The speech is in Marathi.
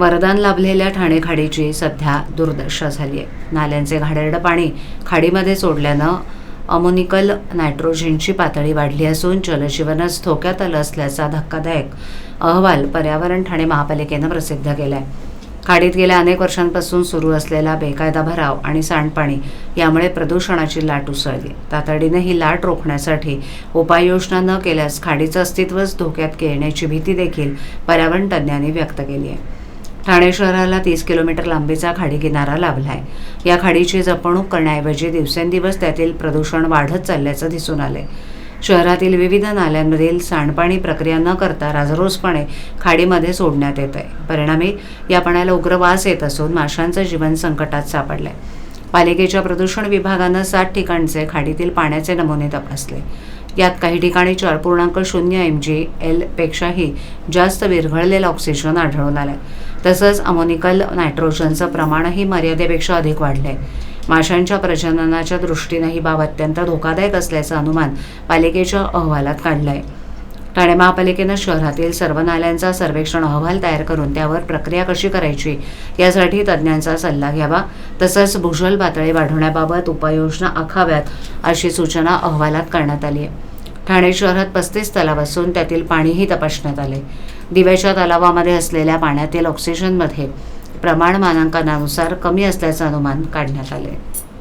वरदान लाभलेल्या ठाणे खाडीची सध्या दुर्दशा झाली आहे. नाल्यांचे घाणेरडं पाणी खाडीमध्ये सोडल्यानं अमोनिकल नायट्रोजनची पातळी वाढली असून जलजीवनच धोक्यात आलं असल्याचा धक्कादायक अहवाल पर्यावरण ठाणे महापालिकेनं प्रसिद्ध केला आहे खाडीत गेल्या अनेक वर्षांपासून सुरू असलेला बेकायदा भराव आणि सांडपाणी यामुळे प्रदूषणाची लाट उसळली. तातडीनं ही लाट रोखण्यासाठी उपाययोजना न केल्यास खाडीचं अस्तित्वच धोक्यात येण्याची भीती देखील पर्यावरण तज्ज्ञांनी व्यक्त केली आहे. ठाणे शहराला तीस किलोमीटर लांबीचा खाडी किनारा लाभला आहे या खाडीची जपणूक करण्याऐवजी दिवसेंदिवस त्यातील प्रदूषण वाढत चालल्याचं दिसून आलं शहरातील विविध नाल्यांमधील सांडपाणी प्रक्रिया न करता राजरोसपणे खाडीमध्ये सोडण्यात येत आहे परिणामी या पाण्याला उग्र वास येत असून माशांचं जीवन संकटात सापडलंय. पालिकेच्या प्रदूषण विभागानं सात ठिकाणचे खाडीतील पाण्याचे नमुने तपासले. यात काही ठिकाणी चार पूर्णांक शून्य एम जी एल पेक्षाही जास्त विरघळलेलं ऑक्सिजन आढळून आलंय. तसंच अमोनिकल नायट्रोजनचं प्रमाणही मर्यादेपेक्षा अधिक वाढलंय. माशांच्या प्रजननाच्या दृष्टीनं ही बाब अत्यंत धोकादायक असल्याचं अनुमान पालिकेच्या अहवालात काढलं आहे ठाणे महापालिकेनं शहरातील सर्व नाल्यांचा सर्वेक्षण अहवाल तयार करून त्यावर प्रक्रिया कशी करायची यासाठी तज्ज्ञांचा सल्ला घ्यावा. तसंच भूजल पातळी वाढवण्याबाबत उपाययोजना आखाव्यात अशी सूचना अहवालात करण्यात आली आहे ठाणे शहरात पस्तीस तलाव असून त्यातील पाणीही तपासण्यात आले. दिव्याच्या तलावामध्ये असलेल्या पाण्यातील ऑक्सिजनमध्ये प्रमाण मानांकनानुसार कमी असल्याचं अनुमान काढण्यात आले.